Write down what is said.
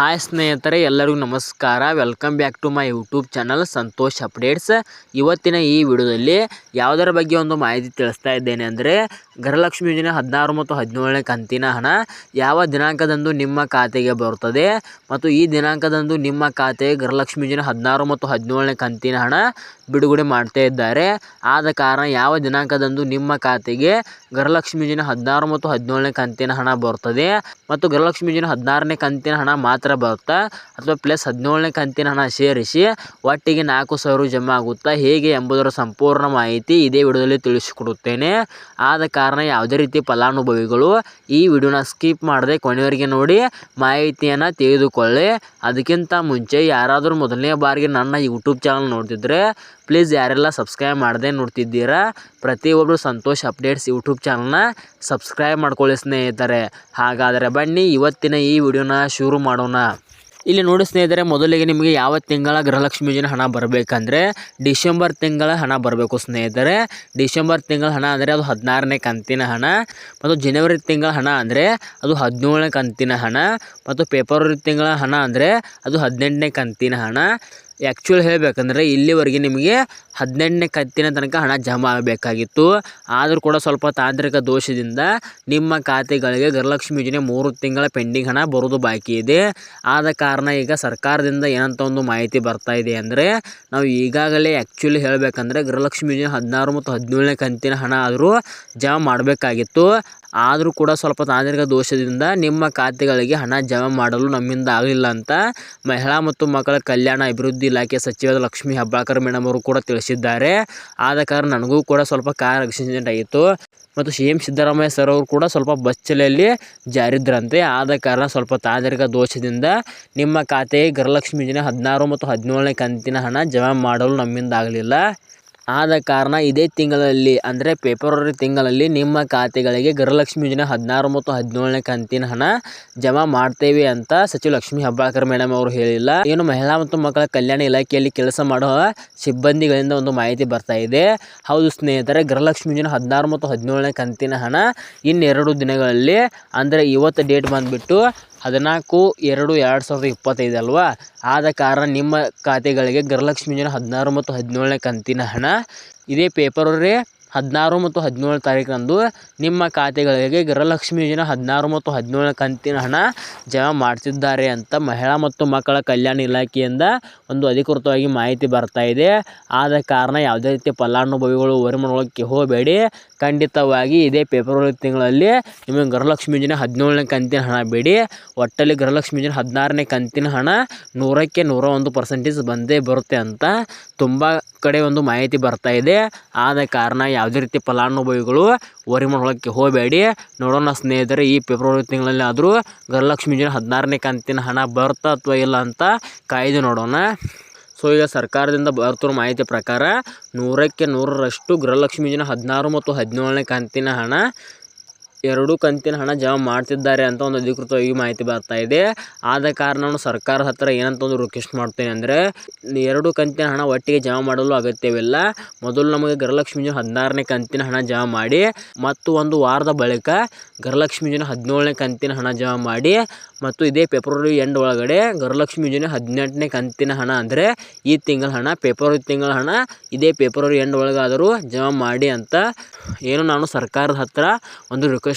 Hi ಸ್ನೇಹಿತರೆ, ಎಲ್ಲರಿಗೂ ನಮಸ್ಕಾರ. Welcome back to my YouTube channel Santosh updates ಇವತ್ತಿನ ಈ ವಿಡಿಯೋದಲ್ಲಿ ಯಾವುದರ ಬಗ್ಗೆ ಒಂದು ಮಾಹಿತಿ ತಿಳಿಸ್ತಾ ಇದ್ದೇನೆ ಅಂದರೆ, ಗೃಹಲಕ್ಷ್ಮಿ ಯೋಜನೆ ಹದಿನಾರು ಮತ್ತು ಹದಿನೇಳನೇ ಕಂತಿನ ಹಣ ಯಾವ ದಿನಾಂಕದಂದು ನಿಮ್ಮ ಖಾತೆಗೆ ಬರುತ್ತದೆ ಮತ್ತು ಈ ದಿನಾಂಕದಂದು ನಿಮ್ಮ ಖಾತೆಗೆ ಗೃಹಲಕ್ಷ್ಮಿ ಯೋಜನೆ ಹದಿನಾರು ಮತ್ತು ಹದಿನೇಳನೇ ಕಂತಿನ ಹಣ ಬಿಡುಗಡೆ ಮಾಡ್ತಾ ಇದ್ದಾರೆ. ಆದ ಕಾರಣ ಯಾವ ದಿನಾಂಕದಂದು ನಿಮ್ಮ ಖಾತೆಗೆ ಗೃಹಲಕ್ಷ್ಮಿ ಯೋಜನೆ ಹದಿನಾರು ಮತ್ತು ಹದಿನೇಳನೇ ಕಂತಿನ ಹಣ ಬರುತ್ತದೆ ಮತ್ತು ಗೃಹಲಕ್ಷ್ಮಿ ಯೋಜನೆ ಹದಿನಾರನೇ ಕಂತಿನ ಹಣ ಮಾತ್ರ ಬರುತ್ತಾ? ಅಥವಾ ಪ್ಲಸ್ ಹದಿನೇಳನೇ ಕಂತಿನ ಹಣ ಸೇರಿಸಿ ಒಟ್ಟಿಗೆ ನಾಲ್ಕು ಸಾವಿರ ಜಮಾ ಆಗುತ್ತಾ? ಹೇಗೆ ಎಂಬುದರ ಸಂಪೂರ್ಣ ಮಾಹಿತಿ ಇದೇ ವಿಡಿಯೋದಲ್ಲಿ ತಿಳಿಸಿಕೊಡುತ್ತೇನೆ. ಆದ ಕಾರಣ ಯಾವುದೇ ರೀತಿ ಫಲಾನುಭವಿಗಳು ಈ ವಿಡಿಯೋನ ಸ್ಕಿಪ್ ಮಾಡದೆ ಕೊನೆಯವರೆಗೆ ನೋಡಿ ಮಾಹಿತಿಯನ್ನು ತೆಗೆದುಕೊಳ್ಳಿ ಅದಕ್ಕಿಂತ ಮುಂಚೆ ಯಾರಾದರೂ ಮೊದಲನೇ ಬಾರಿಗೆ ನನ್ನ ಯೂಟ್ಯೂಬ್ ಚಾನಲ್ ನೋಡ್ತಿದ್ರೆ ಪ್ಲೀಸ್ ಯಾರೆಲ್ಲ ಸಬ್ಸ್ಕ್ರೈಬ್ ಮಾಡದೆ ನೋಡ್ತಿದ್ದೀರಾ? ಪ್ರತಿಯೊಬ್ಬರು ಸಂತೋಷ್ ಅಪ್ಡೇಟ್ಸ್ ಯೂಟ್ಯೂಬ್ ಚಾನಲ್ನ ಸಬ್ಸ್ಕ್ರೈಬ್ ಮಾಡ್ಕೊಳ್ಳಿ ಸ್ನೇಹಿತರೆ. ಹಾಗಾದರೆ ಬನ್ನಿ ಇವತ್ತಿನ ಈ ವಿಡಿಯೋನ ಶುರು ಮಾಡೋಣ. ಇಲ್ಲಿ ನೋಡಿ ಸ್ನೇಹಿತರೆ, ಮೊದಲಿಗೆ ನಿಮಗೆ ಯಾವ ತಿಂಗಳ ಗೃಹಲಕ್ಷ್ಮಿ ಯೋಜನೆ ಹಣ ಬರಬೇಕಂದ್ರೆ ಡಿಸೆಂಬರ್ ತಿಂಗಳ ಹಣ ಬರಬೇಕು ಸ್ನೇಹಿತರೆ. ಡಿಸೆಂಬರ್ ತಿಂಗಳ ಹಣ ಅಂದರೆ ಅದು ಹದಿನಾರನೇ ಕಂತಿನ ಹಣ, ಮತ್ತು ಜನವರಿ ತಿಂಗಳ ಹಣ ಅಂದರೆ ಅದು ಹದಿನೇಳನೇ ಕಂತಿನ ಹಣ, ಮತ್ತು ಫೆಬ್ರವರಿ ತಿಂಗಳ ಹಣ ಅಂದರೆ ಅದು ಹದಿನೆಂಟನೇ ಕಂತಿನ ಹಣ. ಆ್ಯಕ್ಚುಲಿ ಹೇಳಬೇಕಂದ್ರೆ ಇಲ್ಲಿವರೆಗೆ ನಿಮಗೆ ಹದಿನೆಂಟನೇ ಕಂತಿನ ತನಕ ಹಣ ಜಮಾ ಆಗಬೇಕಾಗಿತ್ತು. ಆದರೂ ಕೂಡ ಸ್ವಲ್ಪ ತಾಂತ್ರಿಕ ದೋಷದಿಂದ ನಿಮ್ಮ ಖಾತೆಗಳಿಗೆ ಗೃಹಲಕ್ಷ್ಮಿ ಯೋಜನೆ ಮೂರು ತಿಂಗಳ ಪೆಂಡಿಂಗ್ ಹಣ ಬರೋದು ಬಾಕಿ ಇದೆ. ಆದ ಕಾರಣ ಈಗ ಸರ್ಕಾರದಿಂದ ಏನಂತ ಒಂದು ಮಾಹಿತಿ ಬರ್ತಾ ಇದೆ ಅಂದರೆ ನಾವು ಈಗಾಗಲೇ ಆ್ಯಕ್ಚುಲಿ ಹೇಳಬೇಕಂದ್ರೆ ಗೃಹಲಕ್ಷ್ಮಿ ಯೋಜನೆ ಹದಿನಾರು ಮತ್ತು ಹದಿನೇಳನೇ ಕಂತಿನ ಹಣ ಆದರೂ ಜಮಾ ಮಾಡಬೇಕಾಗಿತ್ತು. ಆದರೂ ಕೂಡ ಸ್ವಲ್ಪ ತಾಂತ್ರಿಕ ದೋಷದಿಂದ ನಿಮ್ಮ ಖಾತೆಗಳಿಗೆ ಹಣ ಜಮಾ ಮಾಡಲು ನಮ್ಮಿಂದ ಆಗಲಿಲ್ಲ ಅಂತ ಮಹಿಳಾ ಮತ್ತು ಮಕ್ಕಳ ಕಲ್ಯಾಣ ಅಭಿವೃದ್ಧಿ ಇಲಾಖೆ ಸಚಿವರಾದ ಲಕ್ಷ್ಮೀ ಹೆಬ್ಬಾಳ್ಕರ್ ಮೇಡಮ್ ಅವರು ಕೂಡ ತಿಳಿಸಿದ್ದಾರೆ. ಆದ ಕಾರಣ ನನಗೂ ಕೂಡ ಸ್ವಲ್ಪ ಕಾರ್ ಆಕ್ಸಿಡೆಂಟ್ ಆಗಿತ್ತು. ಮತ್ತು ಸಿ ಎಂ ಸಿದ್ದರಾಮಯ್ಯ ಸರ್ ಅವರು ಕೂಡ ಸ್ವಲ್ಪ ಬಚ್ಚಲೆಯಲ್ಲಿ ಜಾರಿದ್ರಂತೆ ಆದ ಕಾರಣ ಸ್ವಲ್ಪ ತಾಂತ್ರಿಕ ದೋಷದಿಂದ ನಿಮ್ಮ ಖಾತೆಗೆ ಗೃಹಲಕ್ಷ್ಮಿ ಯೋಜನೆ ಹದಿನಾರು ಮತ್ತು ಹದಿನೇಳನೇ ಕಂತಿನ ಹಣ ಜಮಾ ಮಾಡಲು ನಮ್ಮಿಂದ ಆಗಲಿಲ್ಲ. ಆದ ಕಾರಣ ಇದೇ ತಿಂಗಳಲ್ಲಿ, ಅಂದರೆ ಫೆಬ್ರವರಿ ತಿಂಗಳಲ್ಲಿ ನಿಮ್ಮ ಖಾತೆಗಳಿಗೆ ಗೃಹಲಕ್ಷ್ಮಿ ಯೋಜನೆ ಹದಿನಾರು ಮತ್ತು ಹದಿನೇಳನೇ ಕಂತಿನ ಹಣ ಜಮಾ ಮಾಡ್ತೇವೆ ಅಂತ ಸಚಿವ ಲಕ್ಷ್ಮೀ ಹೆಬ್ಬಾಳ್ಕರ್ ಮೇಡಮ್ ಅವರು ಹೇಳಿಲ್ಲ. ಏನು ಮಹಿಳಾ ಮತ್ತು ಮಕ್ಕಳ ಕಲ್ಯಾಣ ಇಲಾಖೆಯಲ್ಲಿ ಕೆಲಸ ಮಾಡುವ ಸಿಬ್ಬಂದಿಗಳಿಂದ ಒಂದು ಮಾಹಿತಿ ಬರ್ತಾ ಇದೆ. ಹೌದು ಸ್ನೇಹಿತರೆ, ಗೃಹಲಕ್ಷ್ಮಿ ಯೋಜನೆ ಹದಿನಾರು ಮತ್ತು ಹದಿನೇಳನೇ ಕಂತಿನ ಹಣ ಇನ್ನೆರಡು ದಿನಗಳಲ್ಲಿ, ಅಂದರೆ ಇವತ್ತು ಡೇಟ್ ಬಂದುಬಿಟ್ಟು ಹದಿನಾಲ್ಕು ಎರಡು ಎರಡು ಸಾವಿರದ ಇಪ್ಪತ್ತೈದು ಅಲ್ವಾ? ಆದ ಕಾರಣ ನಿಮ್ಮ ಖಾತೆಗಳಿಗೆ ಗೃಹಲಕ್ಷ್ಮಿ ಯೋಜನೆ ಹದಿನಾರು ಮತ್ತು ಹದಿನೇಳನೇ ಕಂತಿನ ಹಣ. ಇದೇ ಫೆಬ್ರವರಿ ಹದಿನಾರು ಮತ್ತು ಹದಿನೇಳು ತಾರೀಕಿನಂದು ನಿಮ್ಮ ಖಾತೆಗಳಿಗೆ ಗೃಹಲಕ್ಷ್ಮಿ ಯೋಜನೆ ಹದಿನಾರು ಮತ್ತು ಹದಿನೇಳು ಕಂತಿನ ಹಣ ಜಮಾ ಮಾಡ್ತಿದ್ದಾರೆ ಅಂತ ಮಹಿಳಾ ಮತ್ತು ಮಕ್ಕಳ ಕಲ್ಯಾಣ ಇಲಾಖೆಯಿಂದ ಒಂದು ಅಧಿಕೃತವಾಗಿ ಮಾಹಿತಿ ಬರ್ತಾ ಇದೆ. ಆದ ಕಾರಣ ಯಾವುದೇ ರೀತಿ ಫಲಾನುಭವಿಗಳು ಮಾಡೋಕ್ಕೆ ಹೋಗಬೇಡಿ. ಖಂಡಿತವಾಗಿ ಇದೇ ಫೆಬ್ರವರಿ ತಿಂಗಳಲ್ಲಿ ನಿಮಗೆ ಗೃಹಲಕ್ಷ್ಮಿ ಯೋಜನೆ ಹದಿನೇಳನೇ ಕಂತಿನ ಹಣ ಬೇಡಿ. ಒಟ್ಟಲ್ಲಿ ಗೃಹಲಕ್ಷ್ಮಿ ಯೋಜನೆ ಹದಿನಾರನೇ ಕಂತಿನ ಹಣ ನೂರಕ್ಕೆ ನೂರ ಒಂದು ಪರ್ಸೆಂಟೇಜ್ ಬಂದೇ ಬರುತ್ತೆ ಅಂತ ತುಂಬ ಕಡೆ ಒಂದು ಮಾಹಿತಿ ಬರ್ತಾ ಇದೆ. ಆದ ಕಾರಣ ಯಾವುದೇ ರೀತಿ ಫಲಾನುಭವಿಗಳು ವರಿ ಹೋಗಬೇಡಿ. ನೋಡೋಣ ಸ್ನೇಹಿತರೆ, ಈ ಫೆಬ್ರವರಿ ತಿಂಗಳಲ್ಲಿ ಆದರೂ ಗೃಹಲಕ್ಷ್ಮಿ ಯೋಜನೆ ಹದಿನಾರನೇ ಕಂತಿನ ಹಣ ಬರ್ತಾ ಅಥವಾ ಇಲ್ಲ ಅಂತ ಕಾಯ್ದು ನೋಡೋಣ. ಸೊ ಈಗ ಸರ್ಕಾರದಿಂದ ಬರ್ತಿರೋ ಮಾಹಿತಿ ಪ್ರಕಾರ ನೂರಕ್ಕೆ ನೂರರಷ್ಟು ಗೃಹಲಕ್ಷ್ಮಿ ಯೋಜನೆ ಹದಿನಾರು ಮತ್ತು ಹದಿನೇಳನೇ ಕಂತಿನ ಹಣ ಎರಡು ಕಂತಿನ ಹಣ ಜಮಾ ಮಾಡ್ತಿದ್ದಾರೆ ಅಂತ ಒಂದು ಅಧಿಕೃತವಾಗಿ ಮಾಹಿತಿ ಬರ್ತಾ ಇದೆ. ಆದ ಕಾರಣ ನಾನು ಸರ್ಕಾರದ ಹತ್ತಿರ ಏನಂತ ಒಂದು ರಿಕ್ವೆಸ್ಟ್ ಮಾಡ್ತೇನೆ ಅಂದರೆ, ಎರಡು ಕಂತಿನ ಹಣ ಒಟ್ಟಿಗೆ ಜಮಾ ಮಾಡಲು ಅಗತ್ಯವಿಲ್ಲ. ಮೊದಲು ನಮಗೆ ಗೃಹಲಕ್ಷ್ಮಿ ಹದಿನಾರನೇ ಕಂತಿನ ಹಣ ಜಮಾ ಮಾಡಿ, ಮತ್ತು ಒಂದು ವಾರದ ಬಳಿಕ ಗೃಹಲಕ್ಷ್ಮಿ ಹದಿನೇಳನೇ ಕಂತಿನ ಹಣ ಜಮಾ ಮಾಡಿ, ಮತ್ತು ಇದೇ ಫೆಬ್ರವರಿ ಎಂಡ್ ಒಳಗಡೆ ಗೃಹಲಕ್ಷ್ಮಿ ಹದಿನೆಂಟನೇ ಕಂತಿನ ಹಣ ಅಂದರೆ, ಈ ತಿಂಗಳ ಹಣ ಫೆಬ್ರವರಿ ತಿಂಗಳ ಹಣ, ಇದೇ ಫೆಬ್ರವರಿ ಎಂಡ್ ಒಳಗಾದರೂ ಜಮಾ ಮಾಡಿ ಅಂತ ಏನು ನಾನು ಸರ್ಕಾರದ ಹತ್ತಿರ ಒಂದು